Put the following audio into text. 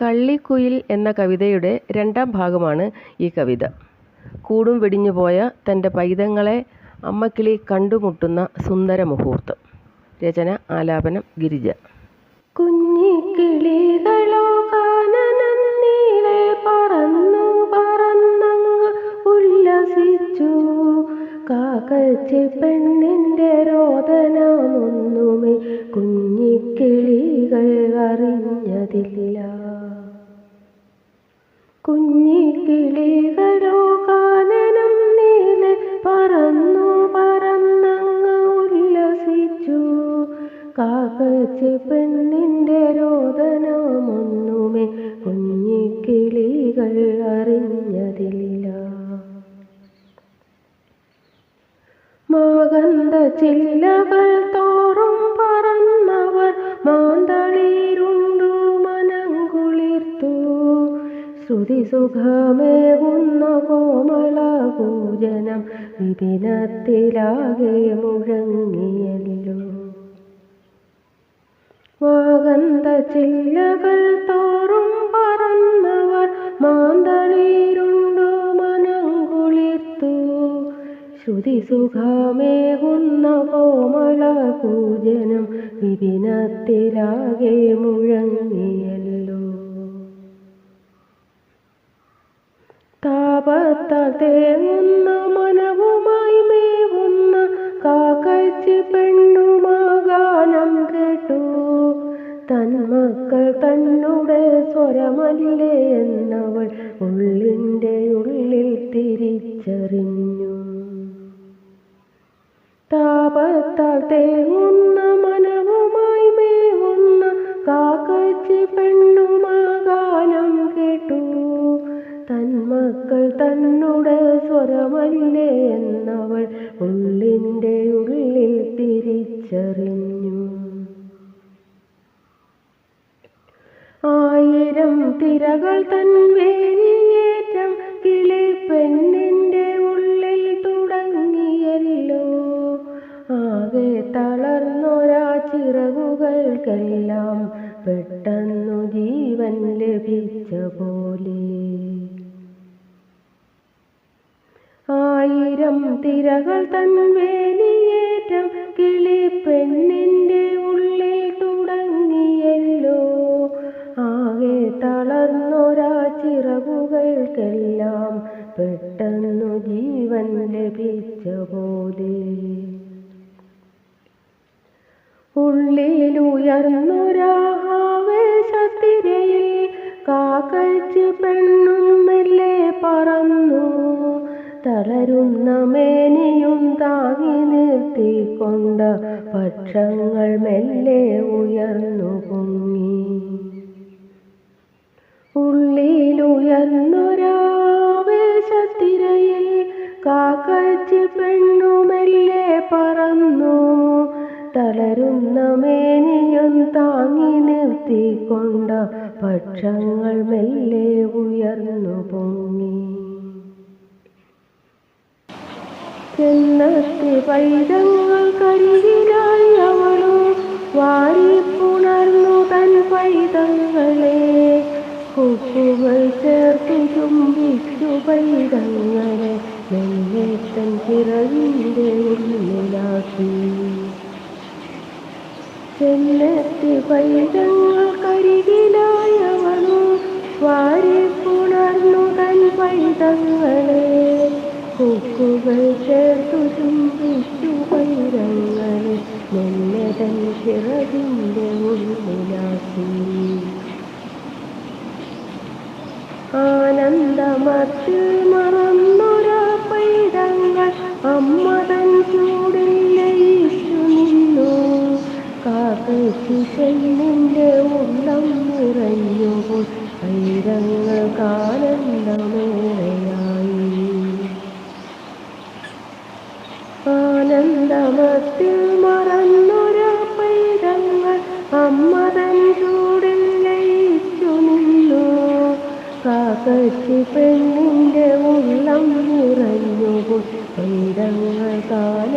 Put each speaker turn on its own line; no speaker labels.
കള്ളിക്കുയിൽ എന്ന കവിതയുടെ രണ്ടാം ഭാഗമാണ് ഈ കവിത. കൂടും വെടിഞ്ഞുപോയ തന്റെ പൈതങ്ങളെ അമ്മക്കിളി കണ്ടുമുട്ടുന്ന സുന്ദര മുഹൂർത്തം. രചന ആലാപനം ഗിരിജ.
കുഞ്ഞിക്കിളികളോ കാനനം പറന്നു പറന്നങ്ങ് ഉല്ലസിച്ചു. കാക്കച്ചി പെണ്ണിന്റെ രോദനമൊന്നുമേ കുഞ്ഞിക്കിളികൾ അറിഞ്ഞതില്ല. കുഞ്ഞിക്കിളികളോ കാനനം നീളെ പറന്നു പറന്നങ്ങ് ഉല്ലസിച്ചു. കാക്കച്ച് പെണ്ണിന്റെ രോദനമൊന്നുമേ കുഞ്ഞിക്കിളികൾ അറിഞ്ഞതില്ല മാകന്ത ചില്ലകൾ സുഖമേകുന്ന കോമള പൂജനം വിപിനത്തിലാകെ മുഴങ്ങിയല്ലോ. മാകന്ത ചില്ലകൾ തോറും പറന്നവർ മാന്തളീരുണ്ടോ മനം കുളിർത്തു ശ്രുതി സുഖമേകുന്ന കോമള പൂജനം വിപിനത്തിലാകെ മുഴങ്ങിയല്ലോ. താപത്താൽ തേങ്ങുന്ന മനവുമായി മേവുന്ന കാക്കച്ചി പെണ്ണുമാകാനം കേട്ടു. തന്മക്കൾ തന്നുടെ സ്വരമല്ലേ എന്നവൾ ഉള്ളിന്റെ ഉള്ളിൽ തിരിച്ചറിഞ്ഞു. താപത്താൽ തേങ്ങുന്ന എന്നവൾ ഉള്ളിന്റെ ഉള്ളിൽ തിരിച്ചറിഞ്ഞു. ആയിരം തിരകൾ തൻ വേലിയേറ്റം കിളി പെണ്ണിന്റെ ഉള്ളിൽ തുടങ്ങിയല്ലോ. ആകെ തളർന്നൊരാ ചിറകുകൾക്കെല്ലാം പെട്ടെന്നു ജീവൻ ലഭിച്ച ആയിരം തൻ വേലിയേറ്റം കിളി പെണ്ണിന്റെ ഉള്ളിൽ തുടങ്ങിയല്ലോ. ആകെ തളർന്നൊരാ ചിറകുകൾക്കെല്ലാം പെട്ടെന്നു ജീവൻ ലഭിച്ച പോലെ. ഉള്ളിലുയർന്നൊരാവേശത്തിരയിൽ കാക്കച്ച് പെണ്ണും മെല്ലെ പറന്നു. തളരുന്ന മേനിയും താങ്ങി നിർത്തിക്കൊണ്ട പക്ഷങ്ങൾ മെല്ലെ ഉയർന്നു പൊങ്ങി. ഉള്ളിലുയർന്നൊരാവേശത്തിരയിൽ കാക്കച്ച് പെണ്ണുമെല്ലെ പറന്നു. തളരുന്ന മേനിയും താങ്ങി നിർത്തിക്കൊണ്ട പക്ഷങ്ങൾ മെല്ലെ ഉയർന്നു പൊങ്ങി. ചെന്നെത്തി പൈതങ്ങൾ കരികിലായി അവളോ വാരിപ്പുണർന്നു തൻ പൈതങ്ങളെ. കൊക്കുകൾ ചേർത്ത് ചുംബിച്ചു പൈതങ്ങളെ. മെല്ലെ തൻ ചിറകിന്റെ ഉള്ളിലാക്കി. ചെന്നെത്തി പൈതങ്ങൾ കരികിലായി അവളോ വാരിപ്പുണർന്നു തൻ പൈതങ്ങളെ. ചേർത്തു ചുംബിച്ചു പൈതങ്ങളെ മെല്ലെ തൻ ചിറകിന്റെ ഉള്ളിലാക്കി. ആനന്ദമത്തിൽ മറന്നൊരാ അമ്മ തൻ ചൂടിൽ ലയിച്ചു നിന്നു. കാക്കച്ചു പെണ്ണിന്റെ ഉള്ളം നിറഞ്ഞുപോയി പൈതങ്ങൾക്ക് ആനന്ദമേറെയായി ആനന്ദമത്തിൽ മറന്നൊരു പൈതങ്ങൾ അമ്മതൻ ചൂടിൽ ലയിച്ചു നിന്നു കാക്കച്ചി പെണ്ണിന്റെ ഉള്ളം നിറഞ്ഞു പൈരങ്ങൾ ആനന്ദമേറെ